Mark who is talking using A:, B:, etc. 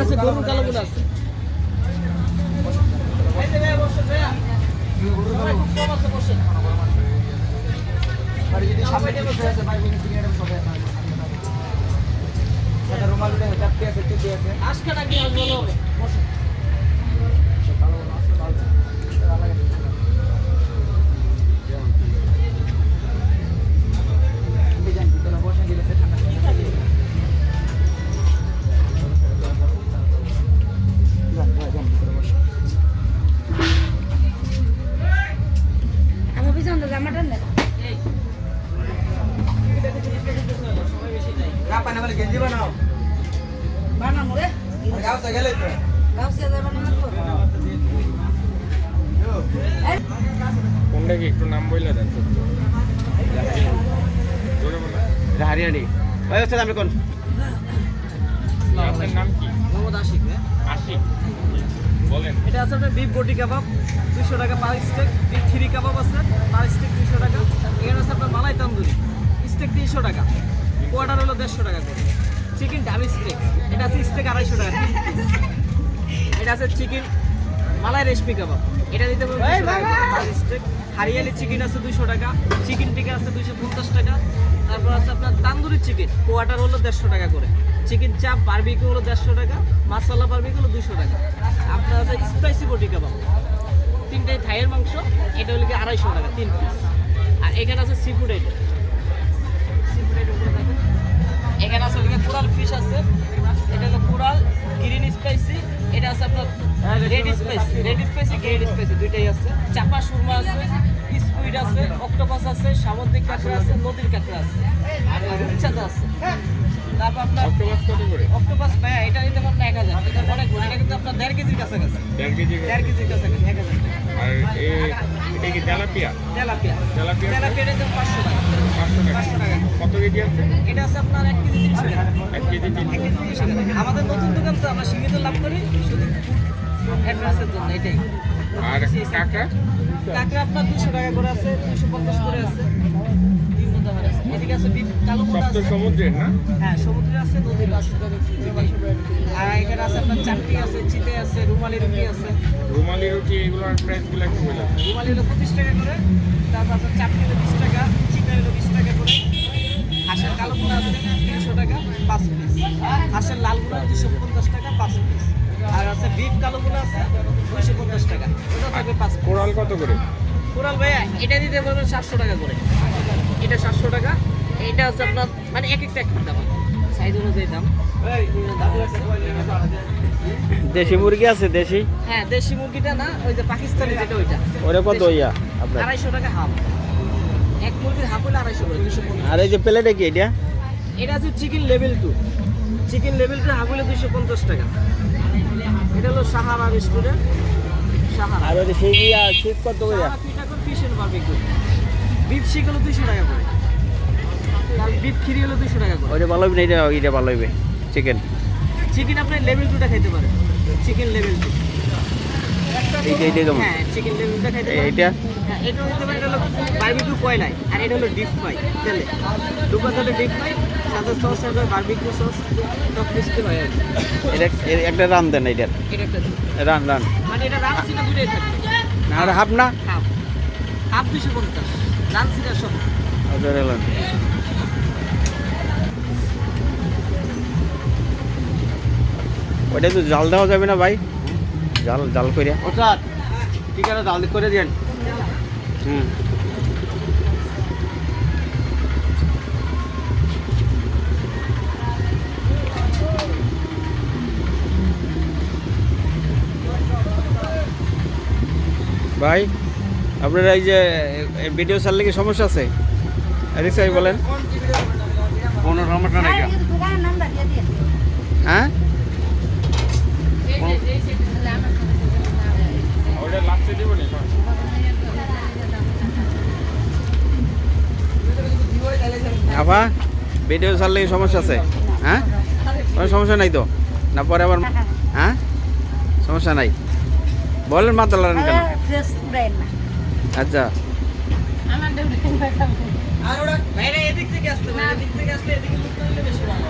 A: আছে গরুর কালো গুলো আছে আজকাটা কি হবে?
B: নাই। বানাবো রে। গাউসিয়া যাবে না
C: কোনটা কি একটু নাম বইলা দেন ছোট্ট জোরে বলেন।
D: হারিয়ানি ওই হচ্ছে আমি কোন?
C: আপনার নাম কি?
A: মোহাম্মদ আশিক হ্যাঁ?
C: আশিক। বলেন।
A: এটা আছে আপনার বিফ বটি কাবাব দুশো টাকা per stick beef three kebab আছে পার স্টেক দুশো টাকা। এখানে আছে আপনার মালাই তান্দুরি স্টেক তিনশো টাকা। কোয়ার্টার হলো দেড়শো টাকা করে। চিকেন ডাবি স্টেক। এটা আছে স্টেক আড়াইশো টাকা। এটা আছে চিকেন মালাই রেশমি কাবাব। এটা দিতে হারিয়ালি চিকেন আছে দুশো টাকা। চিকেন টিকা আছে দুশো পঞ্চাশ টাকা। তারপর আছে আপনার তান্দুরি চিকেন। কোয়াটার হলো দেড়শো টাকা করে। চিকেন চাপ বারবিকিউ হলো দেড়শো টাকা। মাসালা বারবিকিউ হলো দুশো টাকা। আপনার আছে স্পাইসি বটি কাবাব। তিনটাই থাইয়ের মাংস। এটা হলো কি আড়াইশো টাকা, তিন পিস আর এখানে আছে সি ফুড আইটেম এখানে আছে ওদিকে কোরাল ফিশ আছে। এটা হলো কোরাল গ্রিন স্পাইসি এটা আছে আপনার red spicy red spicy green spicy দুইটাই আছে। চাপা সুরমা আছে স্কুইড আছে অক্টোপাস আছে সামুদ্রিক কাঁকড়া আছে নদীর কাঁকড়া আছে আর রূপচাঁদা আছে। তারপর আপনার
C: অক্টোপাস কত করে?
A: অক্টোপাস ভাইয়া এটা নিতে পারেন এক হাজার। এটা অনেক এটা কিন্তু আপনার দেড় কেজির কাছাকাছি।
C: দেড় কেজি করে।
A: দেড় কেজির কাছাকাছি এক হাজার
C: তেলাপিয়া?
A: তেলাপিয়া।
C: তেলাপিয়া
A: তেলাপিয়া দাম পাঁচশো টাকা।
C: পাঁচশো টাকা।
A: পাঁচশো টাকা।
C: কত কেজি আছে?
A: এটা আছে আপনার এক কেজি তিনশো টাকা।
C: এক কেজি তিন
A: এক কেজি তিনশো টাকা। আমাদের নতুন দোকান তো আমরা সীমিত লাভ করি শুধু অ্যাডভান্সের জন্য এটাই।
C: আর কাঁকড়া?
A: কাঁকড়া আপনার দুশো টাকা করে আছে দুশো পঞ্চাশ করে আছে। আছে কালো আছে।
C: সমুদ্রের না?
A: হ্যাঁ সমুদ্রে আছে নদীর আছে আর এখানে আছে আপনার চাটনি আছে চিতে আছে রুমালি রুটি আছে।
C: রুমালি রুটি এগুলোর প্রাইসগুলো একটু বলে
A: রুমালি হলো পঁচিশ টাকা করে তারপর আপনার চাটনি হলো বিশ টাকা চিকেন হলো বিশ টাকা করে। হাঁসের কালো গুঁড়া আছে তিনশো টাকা পাঁচ পিস হাঁসের লাল গুঁড়া দুশো পঞ্চাশ টাকা পাঁচ পিস আর আছে বিফ কালো গুঁড়া আছে দুশো পঞ্চাশ টাকা। ওটা থাকবে পাঁচ
C: কোরাল কত করে?
A: কোরাল ভাইয়া এটা দিতে পারবেন সাতশো টাকা করে। এটা সাতশো টাকা। এটা আছে আপনার মানে এক একটা এক দাম। সাইজ অনুযায়ী দাম।
D: দেশি মুরগি আছে দেশি?
A: হ্যাঁ দেশি মুরগিটা না ওই যে পাকিস্তানি যেটা ওইটা।
D: ওরে কত ইয়া আপনার?
A: আড়াইশো টাকা হাফ। এক মুরগির হাফ হলে আড়াইশো করে দুশো পঞ্চাশ।
D: আর এই যে প্লেটে কি এটা?
A: এটা আছে chicken level two. Chicken level two half হলে দুশো পঞ্চাশ টাকা। এটা হলো সাহারা রেস্টুরেন্ট সাহারা।
D: আর ওই যে সেই ইয়া শীত কত করে
A: সাহারা পিঠা করে ফিশ এন্ড বারবিকিউ বিফ শিক হলো দুশো টাকা করে। বিফ খিরি হলো দুশো টাকা করে।
D: ওইটা ভালো হবে না এটা এটা ভালো হবে চিকেন
A: চিকেন আপনি লেভেল টুটা খাইতে পারেন। চিকেন লেভেল টু
D: এইটা এইটা কেমন
A: হ্যাঁ চিকেন লেভেলটা খাইতে পারেন।
D: এইটা?
A: হ্যাঁ এটা হতে পারে এটা হলো বারবিকিউ কয়লায় আর এটা হলো ডিপ ফ্রাই তেলে হলো ডিপ ফ্রাই সাথে সস হবে বারবিকিউ সস সব ক্রিস্পি হয়
D: এটা একটা রান দেন
A: এটা একটা
D: রান। রান
A: মানে এটা রান সিটা দুটোই থাকবে।
D: আর হাফ না?
A: হাফ হাফ দুশো পঞ্চাশ। রান সিটা সব।
D: ওটা ওটা তো জাল দেওয়া যাবে না ভাই। জাল জাল
E: ওটা ঠিক আছে জাল করে দিন?
D: হুম। ভাই আপনার এই যে ভিডিও ছাড়লে কি সমস্যা আছে? বলেন।
E: কোনো সমস্যা নাই
D: আফা ভিডিও ছাড়লে সমস্যা আছে। হ্যাঁ? কোনো সমস্যা নাই তো? না পরে আবার হ্যাঁ? সমস্যা নাই। বলেন মাথা লড়েন কেন? আচ্ছা।
B: আর ওরা
A: বাইরে এদিক থেকে আসতে পারে এদিক থেকে আসলে এদিকে বেশি ভালো।